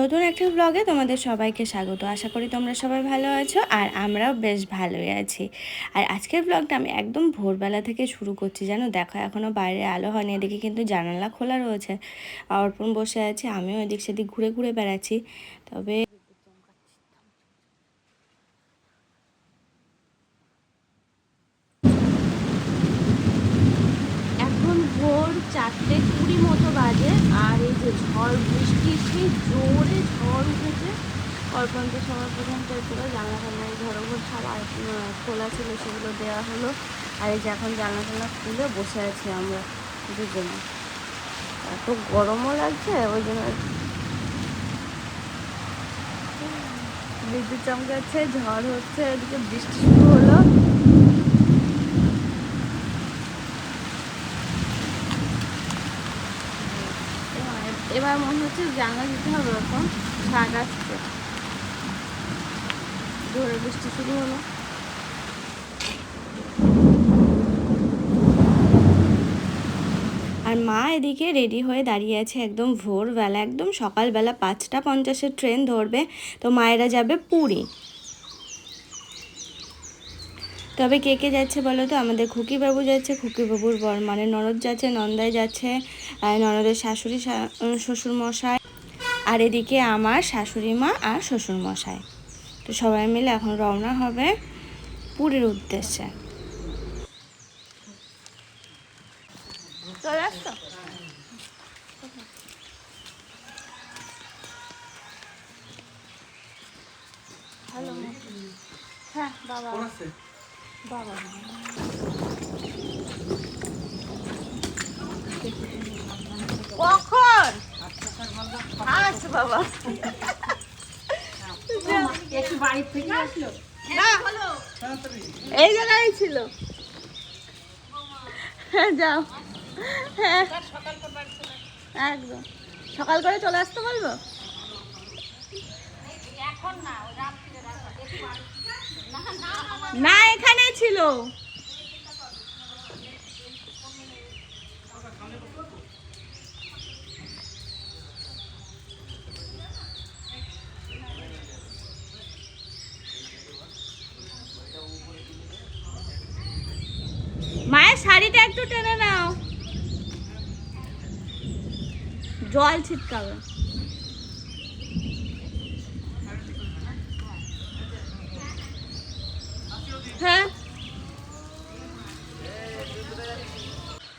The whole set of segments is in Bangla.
নতুন একটা ব্লগে তোমাদের সবাইকে স্বাগত। আশা করি তোমরা সবাই ভালো আছো আর আমরাও বেশ ভালোই আছি। আর আজকের ব্লগটা আমি একদম ভোরবেলা থেকে শুরু করছি, জানো? দেখো এখনও বাইরে আলো হয়নি, এদিকে কিন্তু জানালা খোলা রয়েছে। অর্পণ বসে আছে, আমিও এদিক সেদিক ঘুরে ঘুরে বেড়াচ্ছি। তবে এখন ভোর চারটে মতো বাজে, আর এই যে ঝড় বৃষ্টি, সেই জোরে ঝড় উঠেছে। অর্পণ তো সবার প্রথম পুরো জানলা ফান্না এই ঘর ঘর সব খোলা ছিল, সেগুলো দেওয়া হলো। আর এই যে এখন জানলা ফান্না খুলে বসে আছি আমরা দুজনে। এত গরমও লাগছে, ওই জন্য বিদ্যুৎ চমকাচ্ছে, ঝড় হচ্ছে, এদিকে বৃষ্টি শুরু হলো। এবার মনে হচ্ছে জানলা দিতে হবে ওরকম শাক আসছে ধরে বৃষ্টি শুরু হলো। আর মা এদিকে রেডি হয়ে দাঁড়িয়ে আছে একদম ভোরবেলা, একদম সকালবেলা পাঁচটা পঞ্চাশের ট্রেন ধরবে, তো মায়েরা যাবে পুরী। তবে কে কে যাচ্ছে বলো তো? আমাদের খুকিবাবু যাচ্ছে, খুকিবাবুর বর মানে ননদ যাচ্ছে নন্দায় যাচ্ছে আর ননদের শাশুড়ি শ্বশুর মশাই আর এদিকে আমার শাশুড়ি মা আর শ্বশুর মশাই তো সবাই মিলে এখন রওনা হবে পুরীর উদ্দেশ্যে চলে আসতো হ্যালো হ্যাঁ বাবা বাবা কখন আস বাবা। এই জায়গায় ছিল। হ্যাঁ যাও। হ্যাঁ। একদম। সকাল করে চলে আসতে বলব? না এখানে ছিল মায়ের শাড়িটা একটু টেনে নাও। জল ছিটকাবে। হ্যাঁ।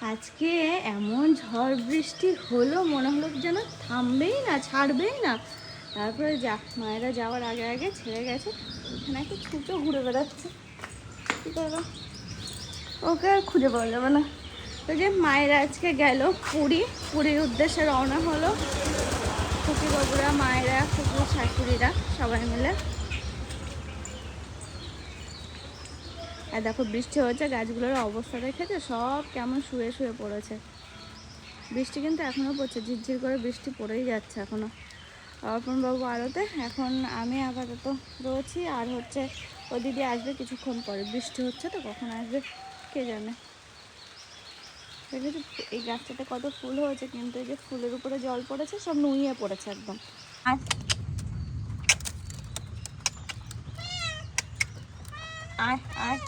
আজকে এমন ঝড় বৃষ্টি হলো, মনে হলো যেন থামবেই না, ছাড়বেই না। তারপরে যা, মায়েরা যাওয়ার আগে আগে ছেড়ে গেছে ওখানে একটা ছুটো ঘুরে বেড়াচ্ছে। কী করব? ওকে আর খুঁজে পাওয়া যাবে না। তো যে মায়ের আজকে গেল পুরী। পুরীর উদ্দেশ্যে রওনা হলো। বাবুরা, মায়েরা কুকুর শাশুড়িরা সবাই মিলে। আর দেখো বৃষ্টি হয়েছে, গাছগুলোর অবস্থা দেখেছে? সব কেমন শুয়ে শুয়ে পড়েছে। বৃষ্টি কিন্তু এখনও পড়ছে, ঝিরঝির করে বৃষ্টি পড়েই যাচ্ছে এখনও অর্পণবাবু আড়তে এখন আমি আপাতত রয়েছি। আর হচ্ছে ও দিদি আসবে কিছুক্ষণ পরে। বৃষ্টি হচ্ছে তো, কখন আসবে? কে জানে? দেখেছি এই গাছটাতে কত ফুল হয়েছে কিন্তু এই যে ফুলের উপরে জল পড়েছে সব নুইয়ে পড়েছে একদম। আর আয় আয়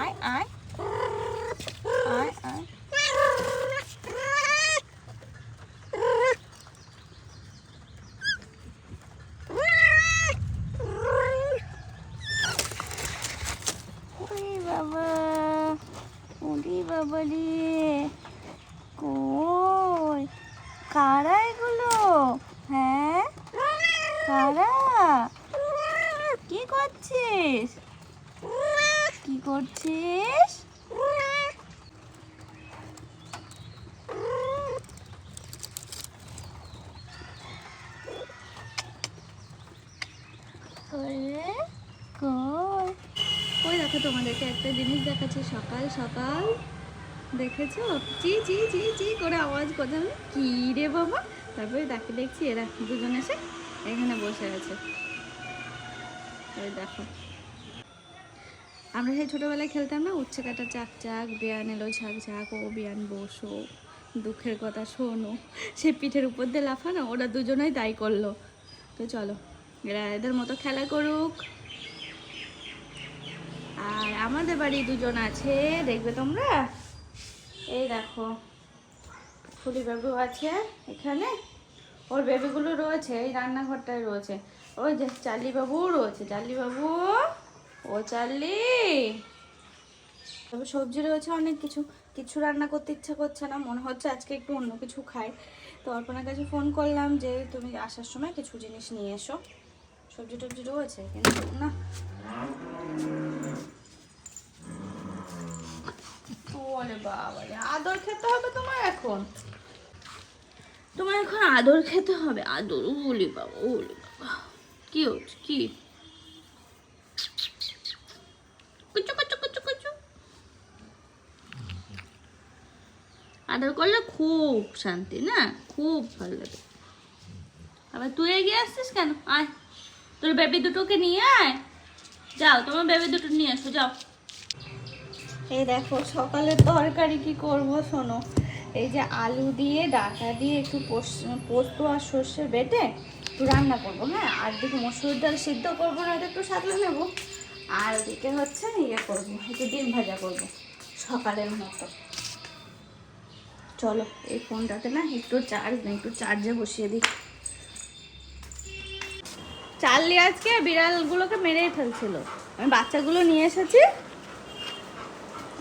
আয় আয় আয় আয় ওরে বাবা ওরে বাবা রে কই? কারা এগুলো হ্যাঁ? কারা? কি করছিস? কি করছিস? ওই দেখো তোমাদেরকে একটা জিনিস দেখাচ্ছি। সকাল সকাল। দেখেছ? চি চি চি চি করে আওয়াজ আমি, কি রে বাবা? তারপরে তাকে দেখছি এরা দুজন এসে এখানে বসে আছে। দেখো। আমরা সেই ছোটোবেলায় খেলতাম না? উচ্ছে কাটা চাক চাক বিয়ান এলো ঝাক ঝাক ও বিয়ান বসো দুঃখের কথা শোনো সে পিঠের উপর দিয়ে লাফানো ওরা দুজনেই তাই করল। তো চলো এরা এদের মতো খেলা করুক। আর আমাদের বাড়ি দুজন আছে, দেখবে তোমরা? এই দেখো, ফুলি বাবু আছে এখানে। ওর বেবিগুলো রয়েছে, এই রান্নাঘরটায় রয়েছে। ওই যে চার্লি বাবু রয়েছে। চার্লি বাবু, ও চার্লি তবে সবজি রয়েছে, অনেক কিছু। কিছু রান্না করতে ইচ্ছা করছে না, মনে হচ্ছে আজকে একটু অন্য কিছু খাই তো অর্পণার কাছে ফোন করলাম যে, তুমি আসার সময় কিছু জিনিস নিয়ে এসো। সবজি টবজি রয়েছে, কিন্তু না। ওরে বাবা আদর খেতে হবে তোমার এখন? তোমার এখন আদর খেতে হবে, আদর বলি বাবা বলি বাবা। কি হচ্ছে, কি? কুচু কুচু কুচু কুচু। আদর করলে খুব শান্তি, না? খুব ভালো লাগে। আবার তুই এগিয়ে আসছিস কেন? আয়। তোর বেবি দুটোকে নিয়ে আয়। যাও, তোমার বেবি দুটো নিয়ে এসো যাও। এই দেখো সকালের তরকারি কি করব শোনো? এই যে আলু দিয়ে, ডাটা দিয়ে একটু পোস- পোস্ত আর সর্ষে বেটে একটু রান্না করব হ্যাঁ? আর দিকে মসুর ডাল সিদ্ধ করব না একটু সাতলে নেব। আর ওদিকে হচ্ছে ইয়ে করব একটু ডিম ভাজা করব, সকালের মতো। চলো, এই ফোনটাতে না একটু চার্জ একটু চার্জে বসিয়ে দিই। চার্লি আজকে বিড়ালগুলোকে মেরেই ফেলছিল। আমি বাচ্চাগুলো নিয়ে এসেছি।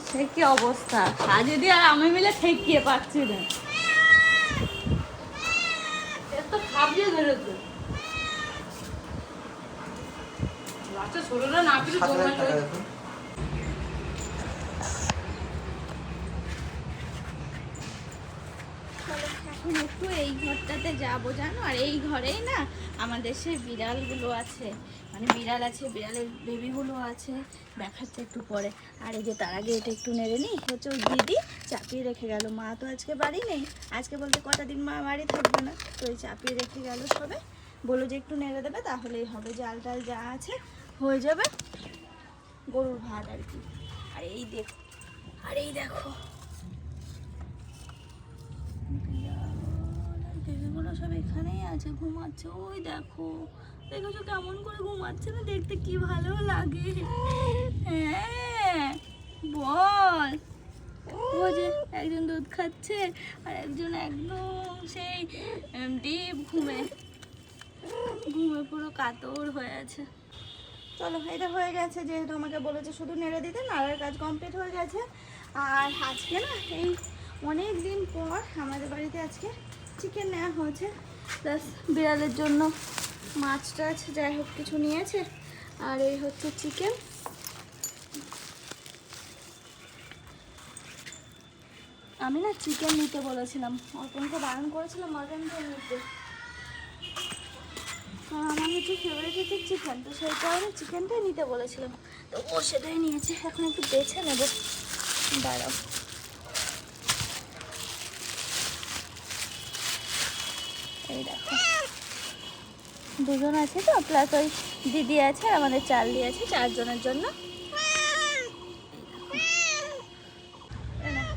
সে কি অবস্থা? সাজেদি আর আমি মিলে ঠেকিয়ে পাচ্ছি না। ছোটরা না পেলে এখন একটু এই ঘরটাতে যাব, জানো? আর এই ঘরেই না আমাদের সে বিড়ালগুলো আছে। মানে বিড়াল আছে, বিড়ালের বেবিগুলো আছে। দেখাচ্ছে একটু পরে। আর এই যে তার আগে এটা একটু নেড়ে নিই। হচ্ছে ওই দিদি, চাপিয়ে রেখে গেল। মা তো আজকে বাড়ি নেই। আজকে বলতে কটা দিন মা বাড়ি থাকবে না। তো ওই চাপিয়ে রেখে গেল সবে। বলল যে একটু নেড়ে দেবে, তাহলেই হবে। জাল টাল যা আছে হয়ে যাবে। গরুর ভাত আর কি। আর এই দেখো, আর এই দেখো। সব এখানেই আছে, ঘুমাচ্ছে। ওই দেখো, দেখেছ কেমন করে ঘুমাচ্ছে না? দেখতে কি ভালো লাগে। হ্যাঁ বল। যে একজন দুধ খাচ্ছে আর একজন একদম সেই ডিপ ঘুমে ঘুমে পুরো কাতর হয়ে আছে। চলো, এটা হয়ে গেছে, যেহেতু আমাকে বলেছে শুধু নেড়ে দিতে, নাড়ার কাজ কমপ্লিট হয়ে গেছে। আর আজকে না, এই অনেক দিন পর আমাদের বাড়িতে আজকে চিকেন নেওয়া হয়েছে। প্লাস বিড়ালের জন্য মাছ টাছ যাই হোক কিছু নিয়েছে। আর এই হচ্ছে চিকেন আমি না চিকেন নিতে বলেছিলাম। অর্পণকে বারণ করেছিলাম মাটনটা নিতে। আমার হচ্ছে ফেভারিট হচ্ছে চিকেন তো সেই কারণে চিকেনটাই নিতে বলেছিলাম। তো ও সেটাই নিয়েছে, এখন একটু বেছে নেব। দাঁড়াও। এই দেখো। দুজন আছে তো প্লাস ওই দিদি আছে আমাদের চার্লি আছে চারজনের জন্য এই নাও।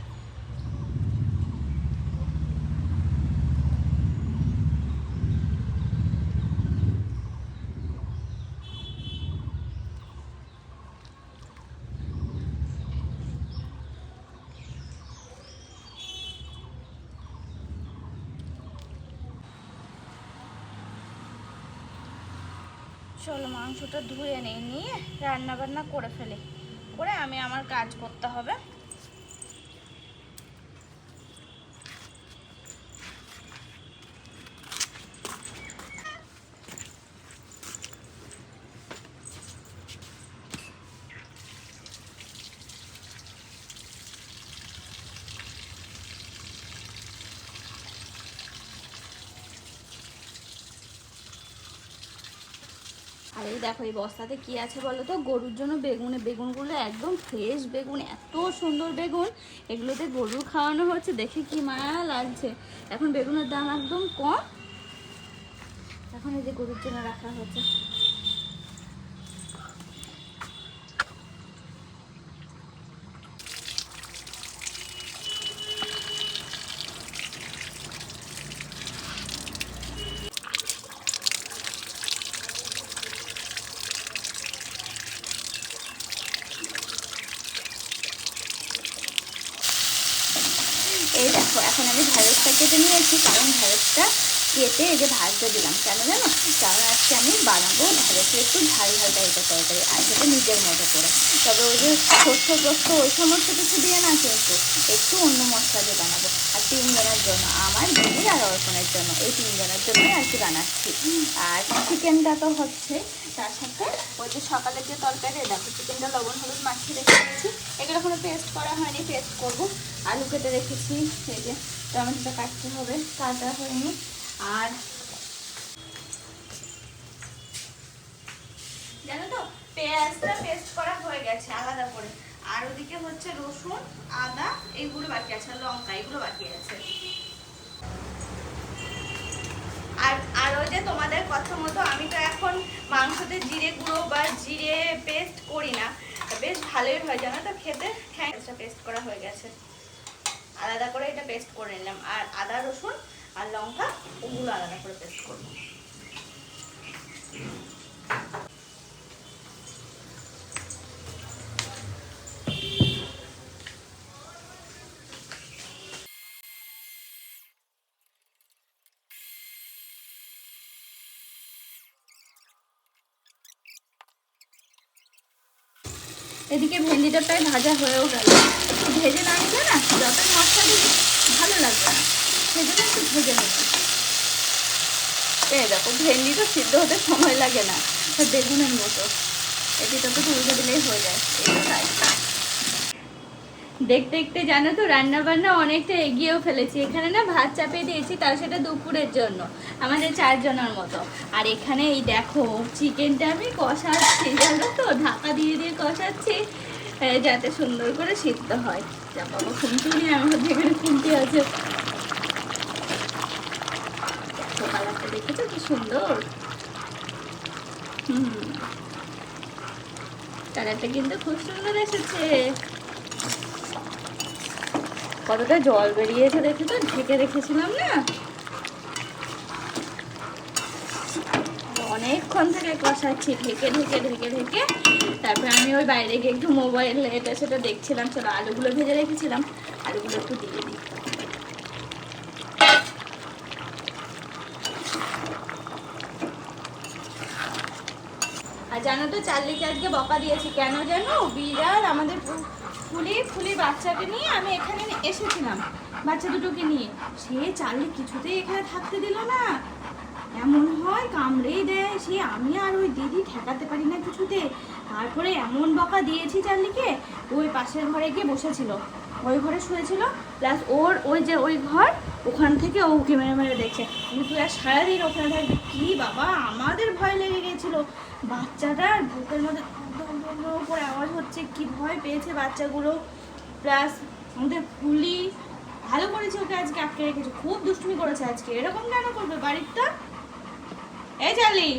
চলো মাংসটা ধুয়ে নিই নিয়ে রান্না বান্না করে ফেলি। করে আমি আমার কাজ করতে হবে। এই দেখো এই বস্তাতে কি আছে বলো তো? গরুর জন্য বেগুনে। বেগুনগুলো একদম ফ্রেশ বেগুন, এত সুন্দর বেগুন। এগুলোতে গরু খাওয়ানো হচ্ছে, দেখে কি মায়া লাগছে। এখন বেগুনের দাম একদম কম। এখন এই যে গরুর জন্য রাখা হচ্ছে কেটে নিয়েছি কারণ ঢ্যাঁড়সটা কেটে এই যে ভাজটা দিলাম। কেন জানো? কারণ আজকে আমি বানাবো ঢ্যাঁড়সে একটু ঝাল ঝাল টাইপের তরকারি, আর সেটা নিজের মতো করে। তবে ওই যে শস্য প্রস্ত ওই সমস্ত কিছু দিয়ে না কিন্তু একটু অন্য মশলা দিয়ে বানাবো। আর তিনজনের জন্য, আমার দিদি আর অর্পণের জন্য, এই তিনজনের জন্যই আর কি বানাচ্ছি। আর চিকেনটা তো হচ্ছে, তার সাথে ওই যে সকালের যে তরকারি, দেখো চিকেনটা লবণ, হলুদ মাখিয়ে রেখে দিয়েছি। এগুলো এখনও পেস্ট করা হয়নি, পেস্ট করব। আলু কেটে রেখেছি, এই যে টমেটোটা কাটতে হবে, কাটা হয়নি। আর জানো তো, পেঁয়াজটা পেস্ট করা হয়ে গেছে আলাদা করে। আর ওদিকে হচ্ছে রসুন, আদা, এইগুলো বাকি আছে, লঙ্কা এগুলো বাকি আছে। আর আর ওই যে তোমাদের কথা মতো আমি তো এখন মাংসতে জিরে গুঁড়ো বা জিরে পেস্ট করি না। বেশ ভালোই হয়, জানো তো, খেতে? হ্যাঁ পেস্ট করা হয়ে গেছে। আলাদা করে এটা পেস্ট করে নিলাম। আর আদা, রসুন আর লঙ্কা ওগুলো আলাদা করে পেস্ট করব। এদিকে ভেন্ডিটা প্রায় ভাজা হয়েও গেল। ভেজে না না মশলা ভালো লাগবে না। সেজন্য একটু ভেজে নেবে এই দেখো, ভেন্ডি তো সিদ্ধ হতে সময় লাগে না। বেগুনের মতো। এদিকে তো উল্টে দিলেই হয়ে যায়। এটা দেখতে দেখতে জানো তো রান্না বান্না অনেকটা এগিয়েও ফেলেছি। এখানে না ভাত চাপিয়ে দিয়েছি তাও সেটা দুপুরের জন্য, আমাদের চারজনের মতো। আর এখানে এই দেখো, চিকেনটা আমি কষাচ্ছি, জানো তো? ঢাকা দিয়ে দিয়ে কষাচ্ছি যাতে সুন্দর করে সিদ্ধ হয়। যা বাবা, খুন্তি নিয়ে আমার এখানে খুন্তি আছে দেখো কালারটা দেখেছ কি সুন্দর। হুম। কালারটা কিন্তু খুব সুন্দর এসেছে। কতটা জল বেরিয়েছে দেখে তো, ঢেকে রেখেছিলাম না? অনেকক্ষণ থেকে কষাচ্ছি, ঢেকে ঢেকে ঢেকে ঢেকে। তারপরে আমি ওই বাইরে গিয়ে একটু মোবাইল এটা সেটা দেখছিলাম, চলো আলুগুলো ভেজে রেখেছিলাম। আলুগুলো একটু দিয়ে দিই। জানো তো চার্লিকে আজকে বকা দিয়েছি। কেন জানো? বিড়াল আমাদের ফুলি ফুলি বাচ্চাকে নিয়ে আমি এখানে এসেছিলাম, বাচ্চা দুটোকে নিয়ে। সে চার্লি কিছুতেই এখানে থাকতে দিল না। এমন হয় কামড়েই দেয় সে। আমি আর ওই দিদি ঠেকাতে পারি না কিছুতে। তারপরে এমন বকা দিয়েছি চার্লিকে ওই পাশের ঘরে গিয়ে বসেছিল। ওই ঘরে শুয়েছিল প্লাস ওর ওই যে ওই ঘর, ওখান থেকে ও উঁকি মেরে মেরে দেখছে। তুই আর সারাদিন ওখানে থাকবি? কী বাবা, আমাদের ভয় লেগে গেছিল বাচ্চাটার বুকের মধ্যে করে আওয়াজ হচ্ছে, কি ভয় পেয়েছে বাচ্চাগুলো। প্লাস আমাদের ফুলি ভালো করেছে ওকে আজকে আটকে রেখেছে, খুব দুষ্টুমি করেছে আজকে। এরকম কেন করবে বাড়িটা এই চালি।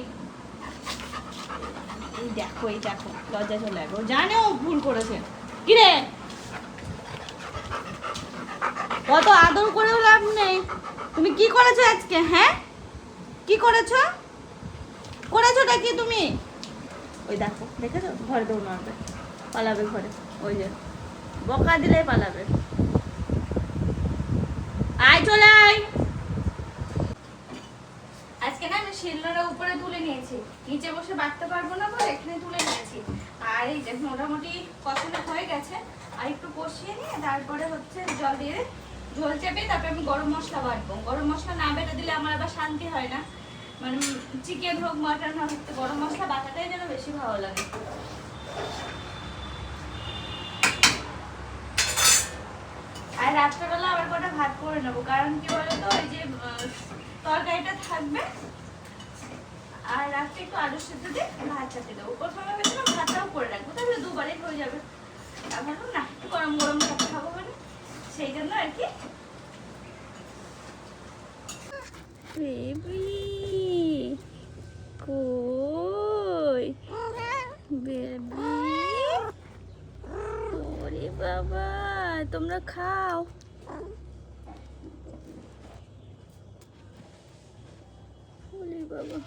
এই দেখো এই দেখো লজ্জা চলে ও জানে ও ভুল করেছে। কি রে কত আদর করেও লাভ নেই। তুমি কি করেছ আজকে হ্যাঁ? কি করেছ? করেছোটা কি তুমি? ওই দেখো, দেখেছ? ঘরে দৌড় মারবে, পালাবে ঘরে, ওই যে, বকা দিলে পালাবে। আয়, চলে আয়। আজকে না আমি শিলনোড়া উপরে তুলে নিয়েছি। নিচে বসে বাটতে পারব না বলে এখানে তুলে নিয়েছি। আর এই যে মোটামুটি কষানো হয়ে গেছে, আর একটু কষিয়ে নিয়ে তারপরে হচ্ছে জল দিয়ে ঝোল চেপে তারপরে আমি গরম মশলা বাটবো। গরম মশলা না বেটে দিলে আমার আবার শান্তি হয় না। মানে চিকেন হোক, মাটন হোক, গরম মশলা, বাটাটাই যেন বেশি ভালো লাগে। আর রাত্রেবেলা আবার কটা ভাত করে নেব, কারণ কি বলতো, ওই যে তরকারিটা থাকবে, আর রাত্রে একটু আলু সেদ্ধ দিয়ে ভাত চাপিয়ে দেবো। প্রথমে ভেবেছিলাম ভাতটাও করে রাখব তাহলে দুবারই হয়ে যাবে। ভাবলাম, না, একটু গরম গরম ভাত খাব বলে সেই জন্য আর কি। কই? বেবি? ওরে বাবা তোমরা খাও। ওরে বাবা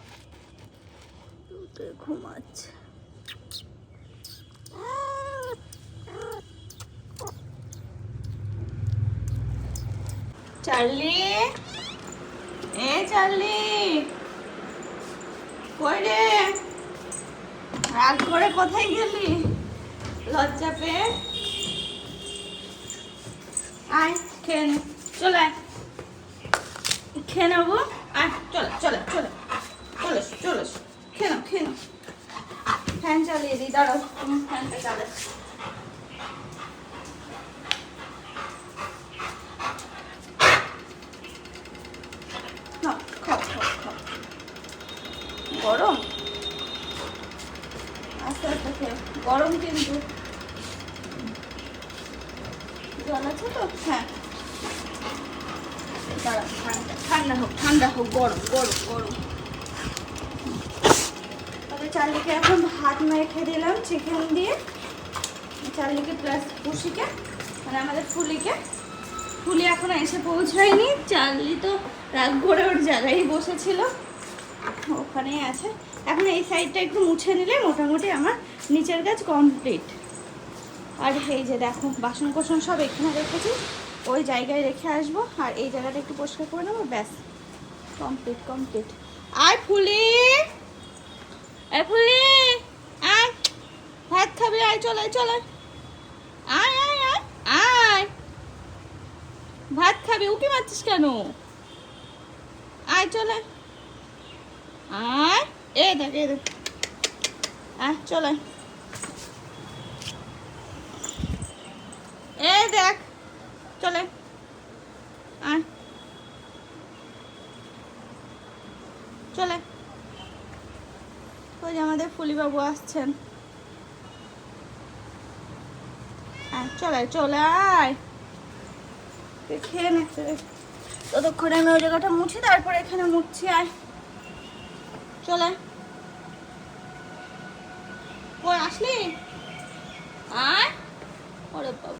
ঘুমাচ্ছে। চার চার্লি? এ চার্লি? কই রাগ করে কোথায় গেলি? লজ্জা পেয়ে। আয়, খেয়ে নে। চলে আয়। খেয়ে নেব আয়, চলে চলে চলে চলে চলে। খেয়ে নাও খেয়ে নাও। ফ্যান চালিয়ে দিই দাঁড়াও ফ্যানটা চালে নাও, খাও খাও খাও গরম? আস্তে আস্তে গরম কিন্তু। জল আছে তো? হ্যাঁ। ঠান্ডা ঠান্ডা গরম এখন মেখে দিলাম চিকেন দিয়ে। প্লাস মানে আমাদের ফুলিকে। ফুলি এখনও এসে পৌঁছায়নি। চার্লি তো রাগ করে ওর জায়গায় বসেছিল। ওখানেই আছে। এখন এই সাইডটা একটু মুছে নিলে মোটামুটি আমার নিচের কাজ কমপ্লিট আর এই যে দেখো বাসন কোসন সব এখানে রেখেছি। ওই জায়গায় রেখে আসব। আর এই জায়গাটা একটু পরিষ্কার করে নেব, ব্যাস। কমপ্লিট কমপ্লিট আয় ফুলি! আয় ফুলি! আয়! ভাত খাবি? আয়, চলে চলে, আয়। আয় আয় আয় ভাত খাবি? উকি মারছিস কেন? আয়, চলে আয় এ দেখ এ দেখ। চলে এ দেখ, চলে চলে ওই আমাদের ফুলিবাবু আসছেন। চলে চলে আয়। খেয়ে নিচ্ছে ততক্ষণে আমি ওই জায়গাটা মুছি, তারপরে এখানে মুছছি, আয়। চলে ওই